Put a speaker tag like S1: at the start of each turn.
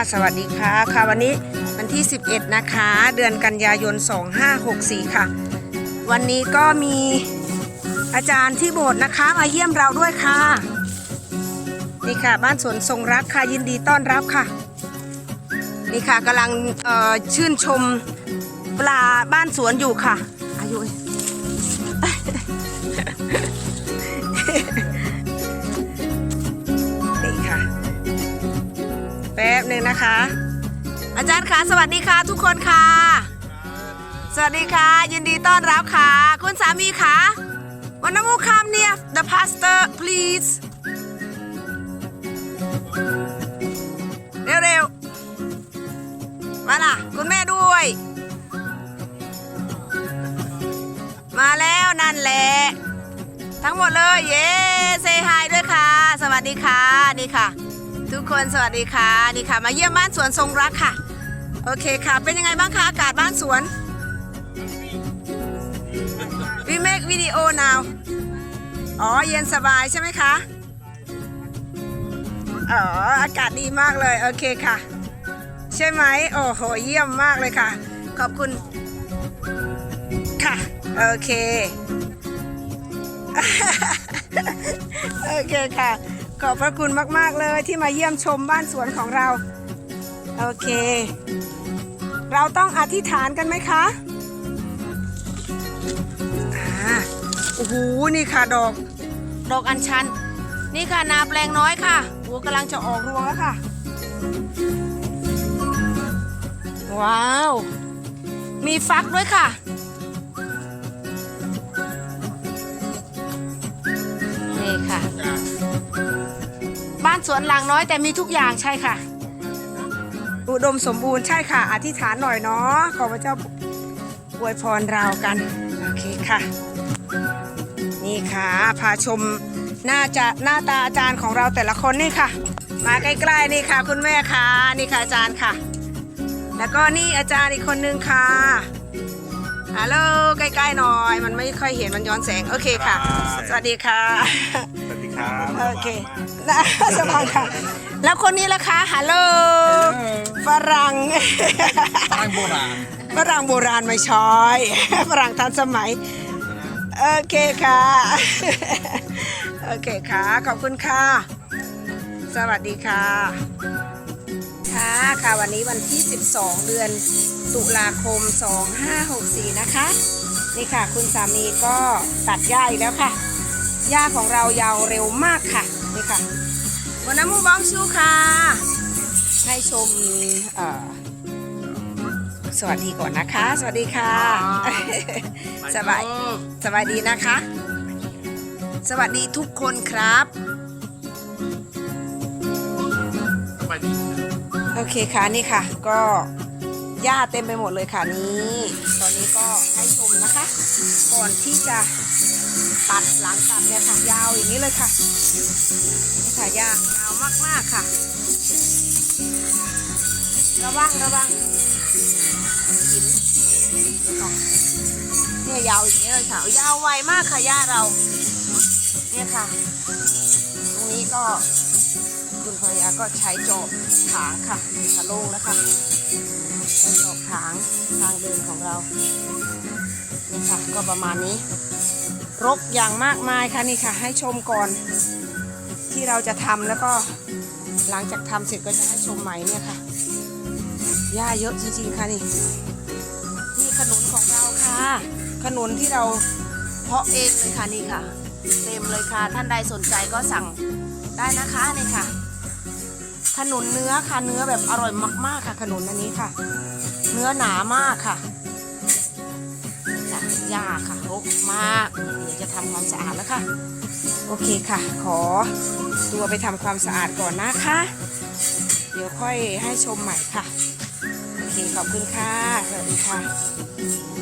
S1: สวัสดีค่ะ ค่ะวันนี้วันที่ 11 นะคะ เดือนกันยายน 2564 ค่ะ วันนี้ก็มีอาจารย์ที่โบสถ์นะคะ มาเยี่ยมเราด้วยค่ะ นี่ค่ะ บ้านสวนทรงรักค่ะยินดีต้อนรับค่ะ นี่ค่ะกำลังชื่นชมปลาบ้านสวนอยู่ค่ะอายุ นะคะ อาจารย์คะสวัสดีค่ะทุกคนค่ะ สวัสดีค่ะ ยินดีต้อนรับค่ะ คุณสามีค่ะ วันน้ำมูคำเนี่ย the pastor please เร็วๆ มาล่ะ คุณแม่ด้วย มาแล้วนั่นแหละ ทั้งหมดเลย เย้เซฮายด้วยค่ะ สวัสดีค่ะ นี่ค่ะ ทุกคนสวัสดีค่ะนี่ค่ะ มาเยี่ยมบ้านสวนทรงรักค่ะ โอเคค่ะ เป็นยังไงบ้างคะอากาศบ้านสวน We make video now อ๋อเย็นสบายใช่ไหมคะอ๋ออากาศดีมากเลยโอเคค่ะ ใช่ไหมโอ้โหเยี่ยมมากเลยค่ะ ขอบคุณค่ะโอเค โอเคค่ะ ขอบพระคุณมากๆเลยที่มาเยี่ยมชมบ้านสวนของเรา โอเค เราต้องอธิษฐานกันไหมคะโอ้โหนี่ค่ะดอก ดอกอัญชัน นี่ค่ะนาแปลงน้อยค่ะหัวกำลังจะออกรวงแล้วค่ะ ว้าว มีฟักด้วยค่ะ ค่ะ บ้านสวนหลังน้อยแต่มีทุกอย่างใช่ค่ะ อุดมสมบูรณ์ใช่ค่ะ อธิษฐานหน่อยเนาะขอพระเจ้าอวยพรเรากัน โอเคค่ะ นี่ค่ะ พาชมหน้าจะหน้าตาอาจารย์ของเราแต่ละคนนี่ค่ะ มาใกล้ๆนี่ค่ะ คุณแม่ค่ะนี่ค่ะอาจารย์ค่ะ แล้วก็นี่อาจารย์อีกคนนึงค่ะฮัลโหลใกล้ๆหน่อย มันไม่ค่อยเห็นมันย้อนแสง โอเคค่ะ สวัสดีค่ะ
S2: สวัสดี ครับ
S1: โอเคนะสบายค่ะ แล้วคนนี้ล่ะคะฮัลโหลฝรั่ง
S2: ตั้งโบราณ
S1: ฝรั่งโบราณไม่ช้อยฝรั่งทันสมัย โอเคค่ะ โอเคค่ะ ขอบคุณค่ะ สวัสดีค่ะ ค่ะค่ะวันนี้วันที่ 12 เดือนตุลาคม 2564 นะคะ นี่ค่ะ คุณสามีก็ตัดหญ้าอีกแล้วค่ะ หญ้าของเรายาวเร็วมากค่ะนี่ค่ะวันน้ำมูบองชูค่ะ ให้ชมเอ่อสวัสดีก่อนนะคะ สวัสดีค่ะ สบายสบายดีนะคะ สวัสดีทุกคนครับ
S2: สวัสดี
S1: โอเคค่ะนี่ค่ะก็ หญ้าเต็มไปหมดเลยค่ะนี่ตอนนี้ก็ให้ชมนะคะ ก่อนที่จะตัดหลังตัดเนี่ยค่ะ ยาวอย่างนี้เลยค่ะนี่ค่ะยาวยาวมากๆค่ะ ระวังระวังหินเนี่ยยาวอย่างนี้เลยค่ะ ยาวไวมากค่ะหญ้าเรา เนี่ยค่ะ ตรงนี้ก็คุณภรรยาก็ใช้จอบถางค่ะทะโล่งแล้วค่ะ ใช้จอบถางทางเดินของเรานี่ค่ะก็ประมาณนี้ รกอย่างมากมายค่ะนี่ค่ะ ให้ชมก่อน ที่เราจะทำแล้วก็หลังจากทำเสร็จก็จะให้ชมใหม่เนี่ยค่ะหญ้าเยอะจริงๆค่ะนี่นี่ขนุนของเราค่ะ ขนุนที่เราเพาะเองเลยค่ะนี่ค่ะ เต็มเลยค่ะท่านใดสนใจก็สั่งได้นะคะนี่ค่ะ ขนุนเนื้อค่ะ เนื้อแบบอร่อยมากๆค่ะ ขนุนอันนี้ค่ะ เนื้อหนามากค่ะจากหญ้าค่ะรกมากเดี๋ยวจะทำความสะอาดแล้วค่ะ โอเคค่ะ ขอตัวไปทำความสะอาดก่อนนะคะ เดี๋ยวค่อยให้ชมใหม่ค่ะ โอเคขอบคุณค่ะสวัสดีค่ะ